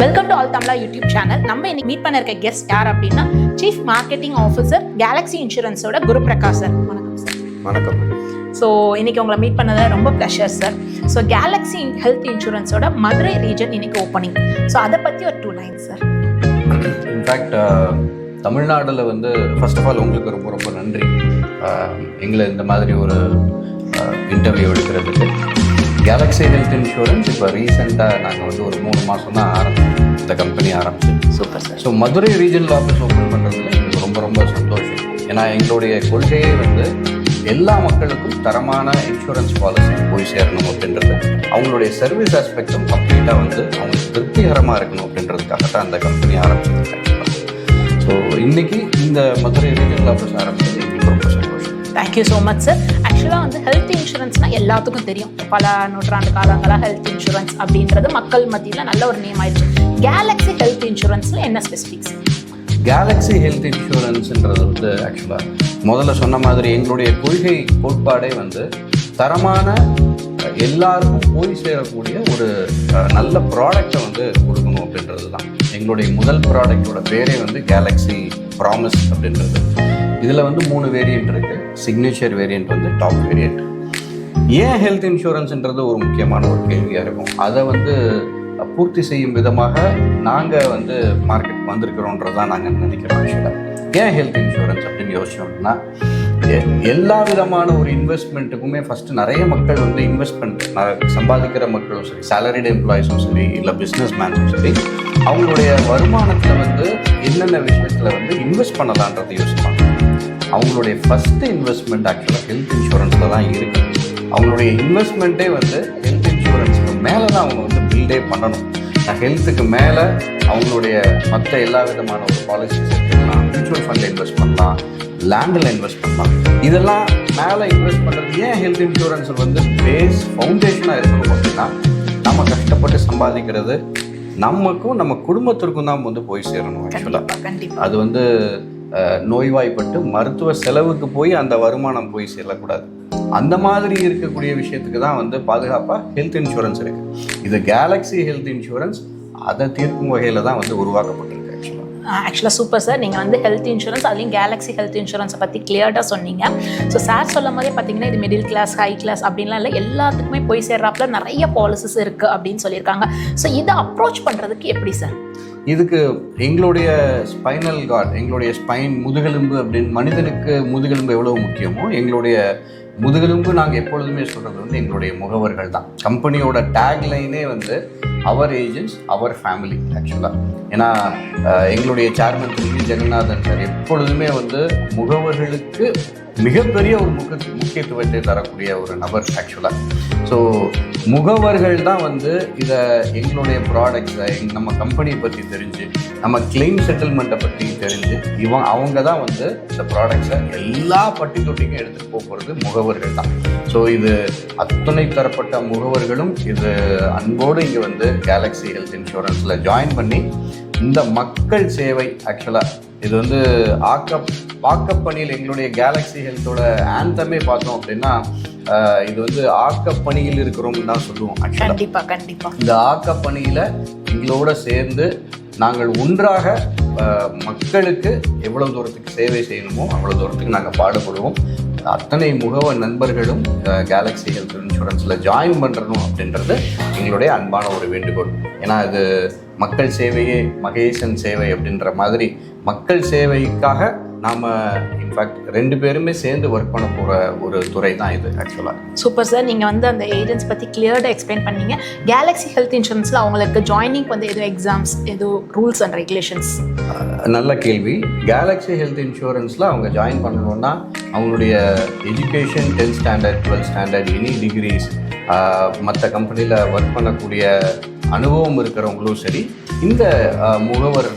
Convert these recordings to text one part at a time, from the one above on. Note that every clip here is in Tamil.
Welcome to all Tamizha YouTube channel நம்ம இன்னைக்கு மீட் பண்ண இருக்க கெஸ்ட் யார் அப்படின்னா சீஃப் மார்க்கெட்டிங் ஆஃபீஸர் கேலக்ஸி இன்சூரன்ஸோட குரு பிரகாஷ் சார். வணக்கம் சார். வணக்கம். ஸோ இன்னைக்கு உங்களை மீட் பண்ணது ரொம்ப pleasure sir. So Galaxy health இன்சூரன்ஸோட Madurai region இன்னைக்கு ஓப்பனிங் ஸோ அதை பற்றி ஒரு டூ லைன்ஸ் சார். இன்ஃபேக்ட் தமிழ்நாட்டில் வந்து ஃபர்ஸ்ட் ஆஃப் ஆல் உங்களுக்கு ரொம்ப ரொம்ப நன்றி. அஹ், எங்களை இந்த மாதிரி ஒரு இன்டர்வியூ எடுக்கிறதுக்கு. கேலக்ஸி ஹெல்த் இன்சூரன்ஸ் இப்போ ரீசெண்டாக நாங்கள் வந்து ஒரு மூணு மாதம் தான் ஆரம்பிச்சோம் இந்த கம்பெனி ஆரம்பிச்சு. Super sir so Madurai regional office open பண்ணுறதுல எங்களுக்கு ரொம்ப ரொம்ப சந்தோஷம். ஏன்னா எங்களுடைய கொள்கையே வந்து எல்லா மக்களுக்கும் தரமான இன்சூரன்ஸ் பாலிசி போய் சேரணும் அப்படின்றது. அவங்களுடைய சர்வீஸ் ஆஸ்பெக்டும் கம்ப்ளீட்டாக வந்து அவங்களுக்கு திருப்திகரமாக இருக்கணும் அப்படின்றதுக்காக தான் அந்த கம்பெனி ஆரம்பிச்சது. ஸோ இன்னைக்கு இந்த மதுரை ரீஜனல் ஆஃபீஸ் ஆரம்பிச்சது எங்களுக்கு ரொம்ப சந்தோஷம். தேங்க்யூ ஸோ மச் சார் ஆக்சுவலாக வந்து ஹெல்த் இன்சூரன்ஸ்னால் எல்லாத்துக்கும் தெரியும். பல நூற்றாண்டு காலங்களாக ஹெல்த் இன்சூரன்ஸ் அப்படின்றது மக்கள் மத்தியில் நல்ல ஒரு நேம் ஆயிடுச்சு. கேலக்ஸி ஹெல்த் இன்சூரன்ஸில் என்ன ஸ்பெசிஃபிக்ஸ் கேலக்ஸி ஹெல்த் இன்சூரன்ஸ்ன்றது வந்து ஆக்சுவலாக முதல்ல சொன்ன மாதிரி எங்களுடைய கொள்கை கோட்பாடே வந்து தரமான எல்லாருக்கும் போய் சேரக்கூடிய ஒரு நல்ல ப்ராடக்டை வந்து கொடுக்கணும் அப்படின்றது தான். எங்களுடைய முதல் ப்ராடக்டோட பேரே வந்து கேலக்ஸி ப்ராமிஸ் அப்படின்றது. இதில் வந்து மூணு வேரியன்ட் இருக்குது சிக்னேச்சர் வேரியண்ட் வந்து டாப் வேரியண்ட் ஏன் ஹெல்த் இன்சூரன்ஸ்ன்றது ஒரு முக்கியமான ஒரு கேள்வியாக இருக்கும். அதை வந்து பூர்த்தி செய்யும் விதமாக நாங்கள் வந்து மார்க்கெட் வந்திருக்கிறோன்றது தான் நாங்கள் நினைக்கிறோம் விஷயம் ஏன் ஹெல்த் இன்சூரன்ஸ் அப்படின்னு யோசிச்சோம்னா எல்லா விதமான ஒரு இன்வெஸ்ட்மெண்ட்டுக்குமே ஃபஸ்ட்டு நிறைய மக்கள் வந்து இன்வெஸ்ட்மெண்ட் சம்பாதிக்கிற மக்களும் சரி சேலரிடு எம்ப்ளாயிஸும் சரி இல்லை பிஸ்னஸ் மேன்ஸும் சரி அவங்களுடைய வருமானத்தில் வந்து என்னென்ன விஷயத்தில் வந்து இன்வெஸ்ட் பண்ணலான்றதை யோசிப்பாங்க. அவங்களுடைய ஃபஸ்ட்டு இன்வெஸ்ட்மெண்ட் ஆக்சுவலாக ஹெல்த் இன்சூரன்ஸில் தான் இருக்குது அவங்களுடைய இன்வெஸ்ட்மெண்ட்டே வந்து ஹெல்த் இன்சூரன்ஸுக்கு மேலே தான் அவங்க வந்து பில்டே பண்ணணும். ஹெல்த்துக்கு மேலே அவங்களுடைய மற்ற எல்லா விதமான ஒரு பாலிசிஸ் எடுத்துக்கலாம். மியூச்சுவல் ஃபண்டில் இன்வெஸ்ட் பண்ணலாம். லேண்டில் இன்வெஸ்ட் பண்ணலாம். இதெல்லாம் மேலே இன்வெஸ்ட் பண்ணுறது ஏன் ஹெல்த் இன்சூரன்ஸ் வந்து பேஸ் ஃபவுண்டேஷனாக இருக்கணும் அப்படின்னா நம்ம கஷ்டப்பட்டு சம்பாதிக்கிறது நமக்கும் நம்ம குடும்பத்திற்கும் தான் வந்து போய் சேரணும் ஆக்சுவலாக அது வந்து நோய்வாய்ப்பட்டு மருத்துவ செலவுக்கு போய் அந்த வருமானம் போய் செல்லக்கூடாது அந்த மாதிரி இருக்கக்கூடிய விஷயத்துக்கு தான் வந்து பாதுகாப்பாக ஹெல்த் இன்சூரன்ஸ் இருக்கு. இது கேலக்ஸி ஹெல்த் இன்சூரன்ஸ் அதை தீர்க்கும் வகையில் தான் வந்து உருவாக்கப்பட்டிருக்கு ஆக்சுவலாக ஆக்சுவலாக சூப்பர் சார் நீங்கள் வந்து ஹெல்த் இன்சூரன்ஸ் அதுலேயும் கேலக்ஸி ஹெல்த் இன்சூரன்ஸை பற்றி கிளியர்டாக சொன்னீங்க. ஸோ சார் சொல்லும் போதே பார்த்தீங்கன்னா இது மிடில் கிளாஸ் ஹை கிளாஸ் அப்படின்லாம் இல்லை எல்லாத்துக்குமே போய் சேர்றாப்புல நிறைய பாலிசிஸ் இருக்குது அப்படின்னு சொல்லியிருக்காங்க. ஸோ இதை அப்ரோச் பண்ணுறதுக்கு எப்படி சார் இதுக்கு எங்களுடைய ஸ்பைனல் கார்டு எங்களுடைய ஸ்பைன் முதுகெலும்பு அப்படின்னு மனிதனுக்கு முதுகெலும்பு எவ்வளவு முக்கியமோ எங்களுடைய முதுகெலும்பு நாங்கள் எப்பொழுதுமே சொல்கிறது வந்து எங்களுடைய முகவர்கள் தான். கம்பெனியோட டேக் லைனே வந்து அவர் ஏஜென்ட்ஸ் அவர் ஃபேமிலி ஆக்சுவலாக ஏன்னா எங்களுடைய சேர்மன் திரு ஜெகநாதன் சார் எப்பொழுதுமே வந்து முகவர்களுக்கு மிகப்பெரிய ஒரு முக்கிய முக்கியத்துவத்தை தரக்கூடிய ஒரு நபர் ஆக்சுவலாக ஸோ முகவர்கள் தான் வந்து இதை எங்களுடைய ப்ராடக்ட்ஸை எங் நம்ம கம்பெனியை பற்றி தெரிஞ்சு நம்ம கிளைம் செட்டில்மெண்ட்டை பற்றி தெரிஞ்சு இவன் அவங்க தான் வந்து இந்த ப்ராடக்ட்ஸை எல்லா பட்டி தொட்டிக்கும் எடுத்துகிட்டு போகிறது முக முகவர்கள் தான். ஸோ இது அத்துணை தரப்பட்ட முகவர்களும் இது அன்போடு இங்கே வந்து கேலக்ஸி ஹெல்த் இன்சூரன்ஸில் ஜாயின் பண்ணி இந்த மக்கள் சேவை ஆக்சுவலாக இது வந்து ஆக்கப் வாக்கப்பணியில் எங்களுடைய கேலக்ஸி ஹெல்த்தோட ஆந்தமே பார்த்தோம் அப்படின்னா இது வந்து ஆக்கப்பணியில் இருக்கிறோம்னு தான் சொல்லுவோம் கண்டிப்பாக கண்டிப்பாக இந்த ஆக்கப்பணியில் எங்களோட சேர்ந்து நாங்கள் ஒன்றாக மக்களுக்கு எவ்வளவு தூரத்துக்கு சேவை செய்யணுமோ அவ்வளோ தூரத்துக்கு நாங்கள் பாடுபடுவோம். அத்தனை முகவ நண்பர்களும் கேலக்ஸி ஹெல்த் இன்சூரன்ஸில் ஜாயின் பண்ணுறணும் அப்படின்றது எங்களுடைய அன்பான ஒரு வேண்டுகோள். ஏன்னா அது மக்கள் சேவையே மகேசன் சேவை அப்படின்ற மாதிரி மக்கள் சேவைக்காக நாம் இன்ஃபேக்ட் ரெண்டு பேருமே சேர்ந்து ஒர்க் பண்ண போகிற ஒரு துறை தான் இது ஆக்சுவலாக சூப்பர் சார் நீங்கள் வந்து அந்த ஏஜென்ட்ஸ் பற்றி கிளியர்டாக எக்ஸ்பிளைன் பண்ணீங்க. கேலக்ஸி ஹெல்த் இன்சூரன்ஸில் அவங்களுக்கு ஜாயினிங் வந்து எதுவும் எக்ஸாம்ஸ் எதுவும் ரூல்ஸ் அண்ட் ரெகுலேஷன்ஸ் நல்ல கேள்வி. கேலக்ஸி ஹெல்த் இன்சூரன்ஸில் அவங்க ஜாயின் பண்ணணும்னா அவங்களுடைய education tenth standard twelfth standard any degrees மற்ற கம்பெனியில் ஒர்க் பண்ணக்கூடிய அனுபவம் இருக்கிறவங்களும் சரி இந்த முகவர்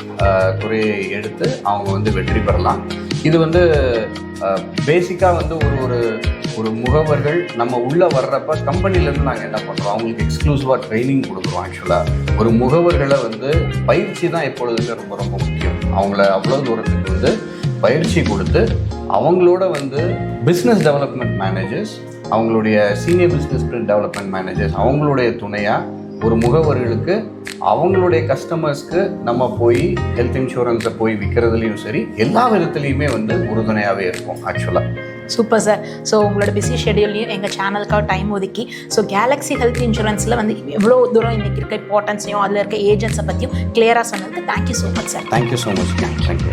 துறையை எடுத்து அவங்க வந்து வெற்றி பெறலாம். இது வந்து பேசிக்காக வந்து ஒரு ஒரு ஒரு முகவர்கள் நம்ம உள்ளே வர்றப்ப கம்பெனிலேருந்து நாங்கள் என்ன பண்ணுறோம் அவங்களுக்கு எக்ஸ்க்ளூசிவாக ட்ரைனிங் கொடுக்குறோம் ஆக்சுவலாக ஒரு முகவர்களை வந்து பயிற்சி தான் எப்பொழுதுமே ரொம்ப ரொம்ப முக்கியம். அவங்கள அவ்வளோ தூரத்துக்கு வந்து பயிற்சி கொடுத்து அவங்களோட வந்து பிஸ்னஸ் டெவலப்மெண்ட் மேனேஜர்ஸ் அவங்களுடைய சீனியர் பிஸ்னஸ் டெவலப்மெண்ட் மேனேஜர்ஸ் அவங்களுடைய துணையாக ஒரு முகவர்களுக்கு அவங்களுடைய கஸ்டமர்ஸ்க்கு நம்ம போய் ஹெல்த் இன்சூரன்ஸை போய் விற்கிறதுலையும் சரி எல்லா விதத்துலையுமே வந்து உறுதுணையாகவே இருக்கும் ஆக்சுவலாக சூப்பர் சார் ஸோ உங்களோட பிஸி ஷெடியூல்லையும் எங்கள் சேனலுக்காக டைம் ஒதுக்கி ஸோ கேலக்ஸி ஹெல்த் இன்சூரன்ஸில் வந்து எவ்வளோ தூரம் இன்னைக்கு இருக்க இம்பார்ட்டன்ஸையும் அதில் இருக்க ஏஜென்ட்ஸை பற்றியும் கிளியராக சொன்னதுக்கு thank you so much sir thank you so much thank you